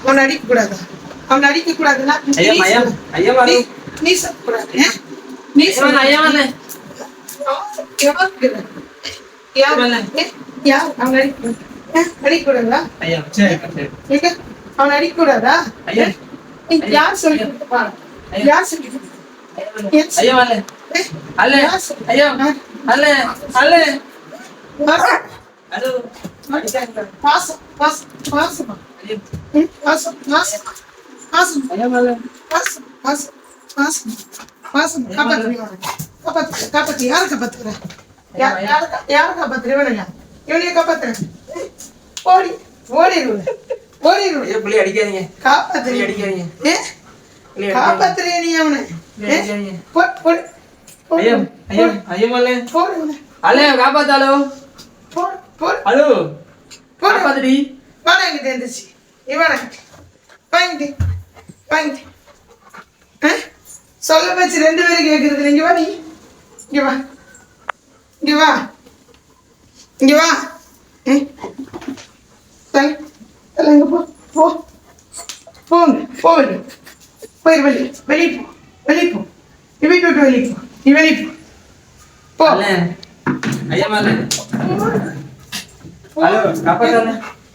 அவனை அடிக்க கூடாது அவனை அடிக்க கூடாதுன்னா நீ சொல்லக்கூடாது? நீ சொல்லு. அவனை அடிக்க கூடாது. ஆ, அடிக்க கூடாதா ஐயா சரி சரி. எங்க? அவனை அடிக்க கூடாதா ஐயா. நீ யார் சொல்லி. யார் சொல்லி பாசம் பாசம் பாசமா? பாசம் பாசம் பாசம் ஐயா வாலே பாசம் பாசம் பாசம் பாசம் காப்பாத்துறீங்க காப்பாத்து காப்பாத்து யாரை காப்பாத்துற யார் யாரை கா- யாரை காப்பாத்துற இவனையா இவனைய காப்பாத்துற ஓடி ஓடிடுவேன் ஓடிடுவேன் ஐயா புள்ளி அடிக்காதீங்க புள்ளி காப்பாத்துறீங்க அடிக்காதீங்க ஏ புள்ளி காப்பாத்துறிய நீ அவனை புள்ளி ஏ அடிக்காதீங்க போ காப்பாத்தாலோ போடு போடு ஹலோ போடு காப்பாத்துடி வாடா எங்கிட்ட இருந்துச்சு இவனை. வாங்கிட்டு வாங்கிட்டு ஆ சொல்ல வச்சு ரெண்டு பேரும் கேட்குறது இங்க வா நீ. இங்க வா. இங்க வா. இங்க வா. ம் தலை தலை இங்க போ. போ. போங்க. போ வெளியே போயிரு வெளியே. வெளியே போ. வெளியே போ. நீ வீட்டு விட்டு வெளியே போ. நீ வெளியே போ. போ. ஐயா வாலே ஹலோ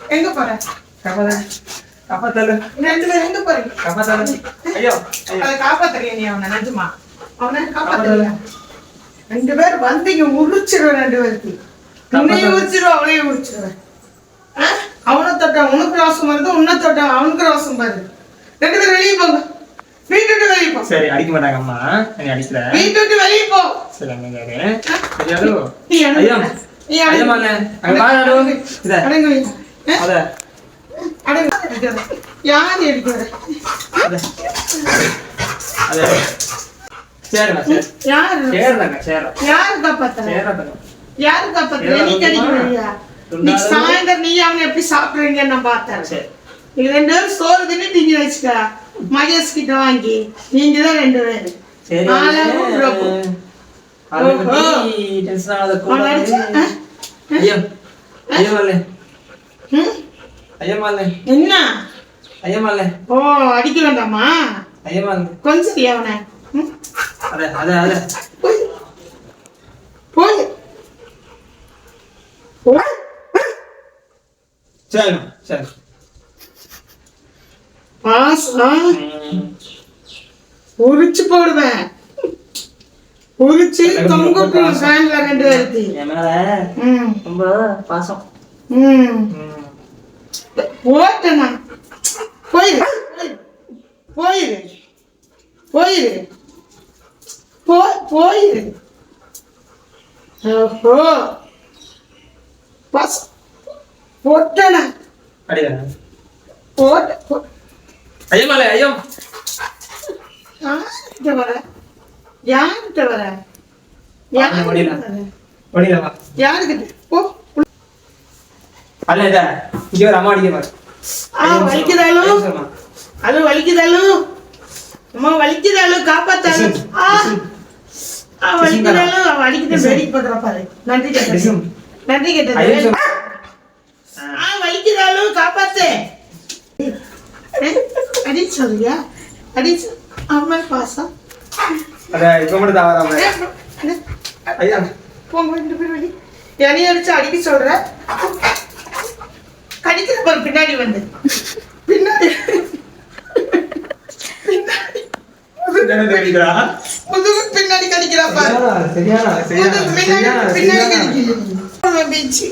எங்க போற? காப்பாத்தால காப்பாத்தால ரெண்டு பேரும் எங்க போறீங்க காப்பாத்தால ஐயோ. ஐயோ காப்பாத்துறியா நீ அவனை நிஜமா? அவனை காப்பாத்துறியா? ரெண்டு பேர் வந்தீங்க உரிச்சிருவேன் ரெண்டு பேருக்கு. உன்னையும் உரிச்சிருவேன் அவனையும் உரிச்சிருவேன் ஆ? அவனை தொட்டா உனக்கு ரோசம் வருது உன்னை தொட்டா அவனுக்கு ரோசம் வருது. ரெண்டு பேரும் வெளியே போங்க. வீட்டு விட்டு வெளியே போ. சரி அடிக்க மாட்டாங்க அம்மா. நீ அடிக்கல. வீட்டு வெளியே போ. சரி அங்க யாரு. ஐயா. ஐயா. மாலே அங்க பாரு அடங்கு? அத. அடங்கு. அடிக்காத. யார் எடுக்கிறது அத அத சரிம்மா சரி யார் சரிதாங்க சரி யார் காப்பாத்துற சரிதாங்க யாரு காப்பாத்துற நீ கடிக்கிறியா நீ சாயந்தரம் நீ அவனை எப்படி சாப்பிடுறீங்கன்னு நான் பார்த்தேன் நீங்க ரெண்டு பேரும் சோறு தின்னு நீங்க வச்சுக்க மகேஷ் கிட்ட வாங்கி நீங்க தான் ரெண்டு பேரு சரி நாலாவும் பிரபு. அதை ஓஹோ. பத்தி டென்ஷன் ஆகாத அவன்? அடிச்சா, ஆ? ஐயா ஐயா மாலே ம்? ஐயா மாலே என்ன ஐயா மாலே ஓ அடிக்க வேண்டாமா ஐயா மாலே கொஞ்சம் அவனை? அத அத அத போய் போய். சரிம்மா சரி பாசம். உரிச்சு போடுவேன் உரிச்சு தொங்குட்டுவேன் ஃபேன்ல ரெண்டு பேருக்கு ரொம்ப பாசம். ம். போட்டேனா? போயிரு போயிரு போயிரு போ போயிரு. ஓஹோ. பஸ் போட்டேனா? அடியா போட்ட போ- ஐயா மாலே ஐயோ யார்கிட்ட வர? யார்கிட்ட வர. யார்கிட்ட? யாருக்கிட்ட போ அல்ல இங்க ஒரு அம்மா அடிக்க பாரு ஆ வலிக்குதாலும் சரிம்மா. அது வலிக்குதாலும் அம்மா வலிக்குதாலும் காப்பாத்தாலும் ஆ. ஆ வலிக்குதாலும் அவ அடிக்கிட்டு வேடிக்கை பண்றா பாரு. நன்றி கேட்டது. நன்றி கேட்டது. ஆ வலிக்குதாலும் காப்பாத்து. அடி சொல்றியா? அடி அம்மா பாசம். அத இப்ப மட்டும் அட, ஐயா. போங்க ரெண்டு பேரும் வெளியே. என்னைய அடிச்சு அடிக்க சொல்ற? பாரு பின்னாடி வந்து. பின்னாடி. முதுகு பின்னாடி கடிக்கிறா பாரு. பின்னாடி கடிக்கிறா. பீச்சு.